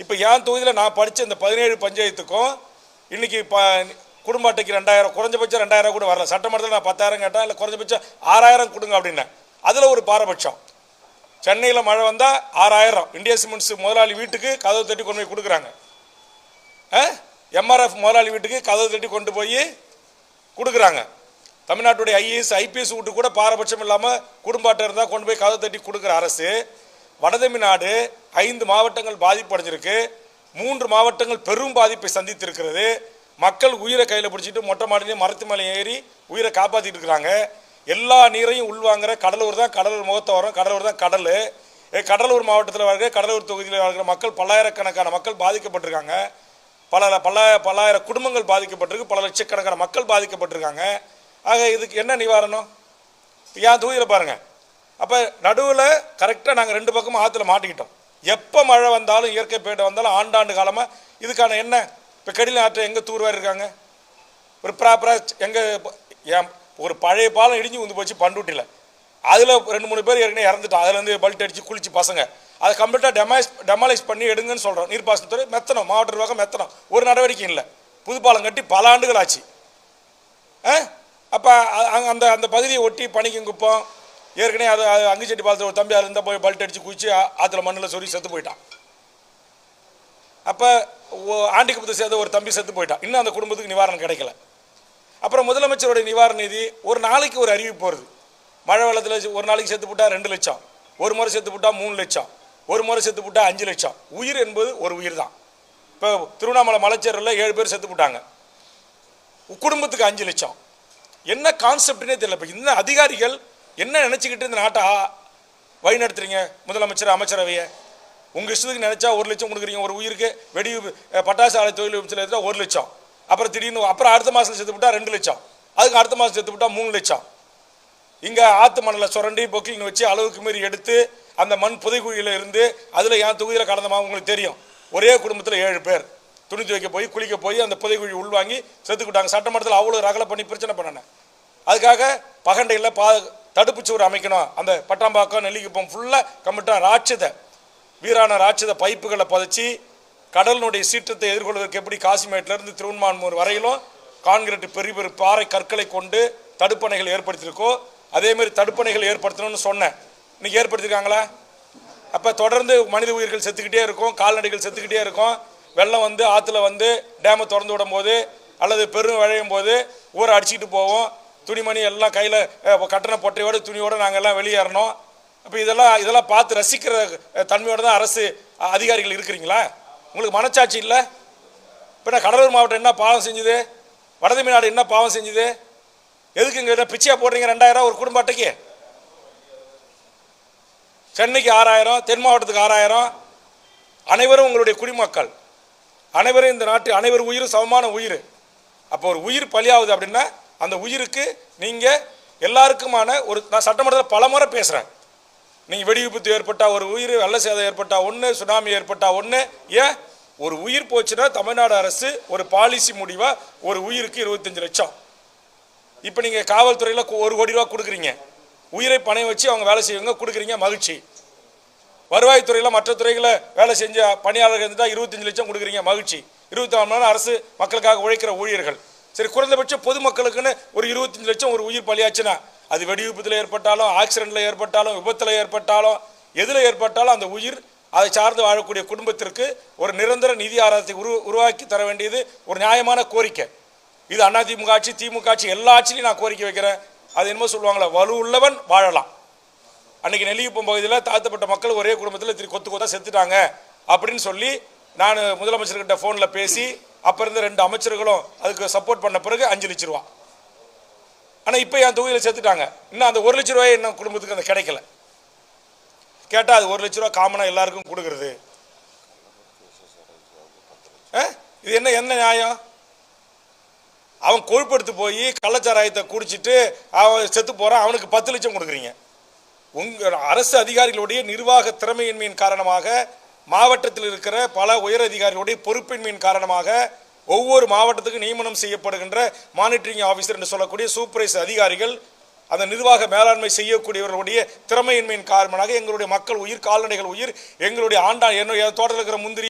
இப்போ என் தொகுதியில் நான் படித்த இந்த பதினேழு பஞ்சாயத்துக்கும் இன்றைக்கி ப குடும்ப அட்டைக்கு ரெண்டாயிரம் குறைஞ்சபட்சம் ரெண்டாயிரம் கூட வரல. சட்டமன்றத்தில் நான் பத்தாயிரம் கேட்டேன் இல்லை குறைஞ்சபட்சம் ஆறாயிரம் கொடுங்க அப்படின்னேன். அதில் ஒரு பாரபட்சம். சென்னையில் மழை வந்தால் ஆறாயிரம். இந்தியா சிமெண்ட்ஸ் முதலாளி வீட்டுக்கு கதவு தட்டி கொண்டு போய் கொடுக்குறாங்க. எம்ஆர்எஃப் முதலாளி வீட்டுக்கு கதவு தட்டி கொண்டு போய் கொடுக்குறாங்க. தமிழ்நாட்டுடைய ஐஏஎஸ் ஐபிஎஸ் வீட்டு கூட பாரபட்சம் இல்லாமல் குடும்ப அட்டை இருந்தால் கொண்டு போய் கதவு தட்டி கொடுக்குற அரசு வடதமிழ்நாடு ஐந்து மாவட்டங்கள் பாதிப்படைஞ்சிருக்கு. மூன்று மாவட்டங்கள் பெரும் பாதிப்பை சந்தித்திருக்கிறது. மக்கள் உயிரை கையில் பிடிச்சிட்டு மொட்டை மாடிலையும் மரத்து மேலே ஏறி உயிரை காப்பாற்றிட்டு இருக்கிறாங்க. எல்லா நீரையும் உள்வாங்குற கடலூர் தான் கடலூர் முகத்தை வரும். கடலூர் தான் கடல். கடலூர் மாவட்டத்தில் வாழ்கிற கடலூர் தொகுதியில் வாழ்கிற மக்கள் பல்லாயிரக்கணக்கான மக்கள் பாதிக்கப்பட்டிருக்காங்க. பல பல பல்லாயிரம் குடும்பங்கள் பாதிக்கப்பட்டிருக்கு. பல லட்சக்கணக்கான மக்கள் பாதிக்கப்பட்டிருக்காங்க. ஆக இதுக்கு என்ன நிவாரணம்? ஏன் தொகுதியில் பாருங்கள் அப்போ நடுவில் கரெக்டாக நாங்கள் ரெண்டு பக்கமும் ஆற்றுல மாட்டிக்கிட்டோம். எப்போ மழை வந்தாலும் இயற்கை பேட்டை வந்தாலும் ஆண்டாண்டு காலமாக இதுக்கான என்ன? இப்போ கடில ஆற்றை எங்கே தூர்வாரி இருக்காங்க? ஒரு ப்ராப்பராக எங்கே ஏன் ஒரு பழைய பாலம் இடிஞ்சு வந்து போச்சு பண்ருட்டியில் அதில் ரெண்டு மூணு பேர் ஏற்கனவே இறந்துட்டோம் அதுலேருந்து பல்ட் அடித்து குளிச்சு பசங்க. அதை கம்ப்ளீட்டாக டெமாலிஸ் டெமாலிஸ் பண்ணி எடுங்கன்னு சொல்கிறோம் நீர்ப்பாசனத்துறை மெத்தனம் மாவட்ட நிர்வாகம் மெத்தனம் ஒரு நடவடிக்கை இல்லை. புது பாலம் கட்டி பல ஆண்டுகள் ஆச்சு. அப்போ அந்த அந்த பகுதியை ஒட்டி பனிக்கங்குப்பம் ஏற்கனவே அது அங்குச்செட்டி பாலத்தில் ஒரு தம்பி அது இருந்தால் போய் பல்ட் அடித்து குச்சி ஆற்றுல மண்ணில் சொறி செத்து போயிட்டான். அப்போ ஆண்டிக்குப்பத்தை சேர்ந்த ஒரு தம்பி செத்து போயிட்டான். இன்னும் அந்த குடும்பத்துக்கு நிவாரணம் கிடைக்கல. அப்புறம் முதலமைச்சருடைய நிவாரண நிதி ஒரு நாளைக்கு ஒரு அறிவிப்பு வருது. மழை வெள்ளத்தில் ஒரு நாளைக்கு செத்து போட்டால் ரெண்டு லட்சம். ஒரு முறை செத்து போட்டால் மூணு லட்சம். ஒரு முறை செத்து போட்டால் அஞ்சு லட்சம். உயிர் என்பது ஒரு உயிர் தான் இப்போ திருவண்ணாமலை மலைச்சேரில் ஏழு பேர் செத்து போட்டாங்க. குடும்பத்துக்கு அஞ்சு லட்சம். என்ன கான்செப்ட்னே தெரியல. இப்போ இந்த அதிகாரிகள் என்ன நினச்சிக்கிட்டு இந்த நாட்டை வழி நடத்துறீங்க? முதலமைச்சர் அமைச்சரவையை? உங்கள் இஷ்டத்துக்கு நினச்சா ஒரு லட்சம் கொடுக்குறீங்க. ஒரு உயிருக்கு வெடி பட்டாசு ஆலை தொழில் விபத்தில் எடுத்தால் ஒரு லட்சம். அப்புறம் திடீர்னு அப்புறம் அடுத்த மாதம் செத்து விட்டா ரெண்டு லட்சம். அதுக்கு அடுத்த மாதம் செத்து விட்டால் மூணு லட்சம். இங்கே ஆற்று மணலை சுரண்டி பொக்கிங் வச்சு அளவுக்கு மீறி எடுத்து அந்த மண் புதைக்குழியில் இருந்து அதில் என் தொகுதியில் கடந்தமா உங்களுக்கு தெரியும். ஒரே குடும்பத்தில் ஏழு பேர். துணி துவைக்க போய் குளிக்க போய் அந்த புதைக்குழி உள்வாங்கி செத்துக்கிட்டாங்க. சட்டமன்றத்தில் அவ்வளோ ரகலை பண்ணி பிரச்சனை பண்ணினேன். அதுக்காக பகண்டையில் பா தடுப்பு சுவர் அமைக்கணும். அந்த பட்டாம்பாக்கம் நெல்லிக்குப்பம் ஃபுல்லாக கம்மிட்டாக ராட்சத வீரான ராட்சத பைப்புகளை பதிச்சு கடலினுடைய சீற்றத்தை எதிர்கொள்வதற்கு எப்படி காசிமேட்லேருந்து திருவண்ணாமூர் வரையிலும் கான்கிரீட் பெரிய பெரிய பாறை கற்களை கொண்டு தடுப்பணைகள் ஏற்படுத்தியிருக்கோ அதே மாதிரி தடுப்பணைகள் ஏற்படுத்தணும்னு சொன்னேன். இன்றைக்கி ஏற்படுத்தியிருக்காங்களா அப்போ தொடர்ந்து மனித உயிர்கள் செத்துக்கிட்டே இருக்கும் கால்நடைகள் செத்துக்கிட்டே இருக்கும். வெள்ளம் வந்து ஆற்றுல வந்து டேமை திறந்து விடும் போது அல்லது பெரும் விழையும் போது ஊரை அடிச்சுக்கிட்டு போவோம். துணிமணி எல்லாம் கையில் கட்டண பொட்டையோடு துணியோடு நாங்கள் எல்லாம் வெளியேறணும். அப்போ இதெல்லாம் இதெல்லாம் பார்த்து ரசிக்கிற தன்மையோடு தன்மையோட தான் அரசு அதிகாரிகள் இருக்கிறீங்களா? உங்களுக்கு மனச்சாட்சி இல்லை? இப்போ நான் கடலூர் மாவட்டம் என்ன பாவம் செஞ்சுது? வடதமிழ்நாடு என்ன பாவம் செஞ்சுது? எதுக்கு இங்கே பிச்சையாக போடுறீங்க ரெண்டாயிரம் ஒரு குடும்ப அட்டைக்கு? சென்னைக்கு ஆறாயிரம் தென் மாவட்டத்துக்கு ஆறாயிரம். அனைவரும் உங்களுடைய குடிமக்கள். அனைவரும் இந்த நாட்டு அனைவர் உயிரும் சமமான உயிர். அப்போ ஒரு உயிர் பலியாகுது அப்படின்னா அந்த உயிருக்கு நீங்கள் எல்லாருக்குமான ஒரு நான் சட்டமன்றத்தில் பல முறை பேசுகிறேன் நீங்கள் வெடி விபத்து ஏற்பட்டால் ஒரு உயிர் வெள்ள சேதம் ஏற்பட்டால் ஒன்று சுனாமி ஏற்பட்டால் ஒன்று ஏன்? ஒரு உயிர் போச்சுன்னா தமிழ்நாடு அரசு ஒரு பாலிசி முடிவாக ஒரு உயிருக்கு இருபத்தஞ்சி லட்சம். இப்போ நீங்கள் காவல்துறையில் ஒரு கோடி ரூபா கொடுக்குறீங்க. உயிரை பணம் வச்சு அவங்க வேலை செய்வங்க கொடுக்குறீங்க மகிழ்ச்சி. வருவாய்த்துறையில் மற்ற துறைகளில் வேலை செஞ்ச பணியாளர்கள் இருந்தால் இருபத்தஞ்சு லட்சம் கொடுக்குறீங்க மகிழ்ச்சி. இருபத்தி நாலு மணி நேரம் அரசு மக்களுக்காக உழைக்கிற ஊழியர்கள். சரி குறைந்தபட்சம் பொதுமக்களுக்குன்னு ஒரு இருபத்தஞ்சு லட்சம் ஒரு உயிர் பலியாச்சுன்னா அது வெடிவிபத்தில் ஏற்பட்டாலும் ஆக்சிடென்ட்டில் ஏற்பட்டாலும் விபத்தில் ஏற்பட்டாலும் எதில் ஏற்பட்டாலும் அந்த உயிர் அதை சார்ந்து வாழக்கூடிய குடும்பத்திற்கு ஒரு நிரந்தர நிதி ஆதாரத்தை உரு உருவாக்கி தர வேண்டியது ஒரு நியாயமான கோரிக்கை. இது அதிமுக ஆட்சி திமுக ஆட்சி எல்லா ஆட்சிலையும் நான் கோரிக்கை வைக்கிறேன். அது என்னமோ சொல்லுவாங்களே வலு உள்ளவன் வாழலாம். அன்னைக்கு நெல்லியப்பம் பகுதியில் தாழ்த்தப்பட்ட மக்கள் ஒரே குடும்பத்தில் திரு கொத்து கொத்தா செத்துட்டாங்க அப்படின்னு சொல்லி நான் முதலமைச்சர்கிட்ட ஃபோனில் பேசி அப்போ இருந்த ரெண்டு அமைச்சர்களும் அதுக்கு சப்போர்ட் பண்ண பிறகு அஞ்சு லட்ச ரூபா. ஆனால் இப்போ என் தொகுதியில் செத்துட்டாங்க இன்னும் அந்த ஒரு லட்ச ரூபாய் இன்னும் குடும்பத்துக்கு அந்த கிடைக்கல. கேட்டால் அது ஒரு லட்ச ரூபா காமனாக எல்லாருக்கும் கொடுக்குறது. ஆ? இது என்ன என்ன நியாயம்? அவன் கொழுப்படுத்து போய் கள்ளச்சாராயத்தை குடிச்சிட்டு அவன் செத்து போகிறான் அவனுக்கு பத்து லட்சம் கொடுக்குறீங்க. உங்கள் அரசு அதிகாரிகளுடைய நிர்வாக திறமையின்மையின் காரணமாக மாவட்டத்தில் இருக்கிற பல உயர் அதிகாரிகளுடைய பொறுப்பின்மையின் காரணமாக ஒவ்வொரு மாவட்டத்துக்கு நியமனம் செய்யப்படுகின்ற மானிட்டரிங் ஆஃபீஸர் என்று சொல்லக்கூடிய சூப்பர்வைசர் அதிகாரிகள் அந்த நிர்வாக மேலாண்மை செய்யக்கூடியவர்களுடைய திறமையின்மையின் காரணமாக எங்களுடைய மக்கள் உயிர் கால்நடைகள் உயிர் எங்களுடைய ஆண்டா என்னுடைய தோட்டத்தில் இருக்கிற முந்திரி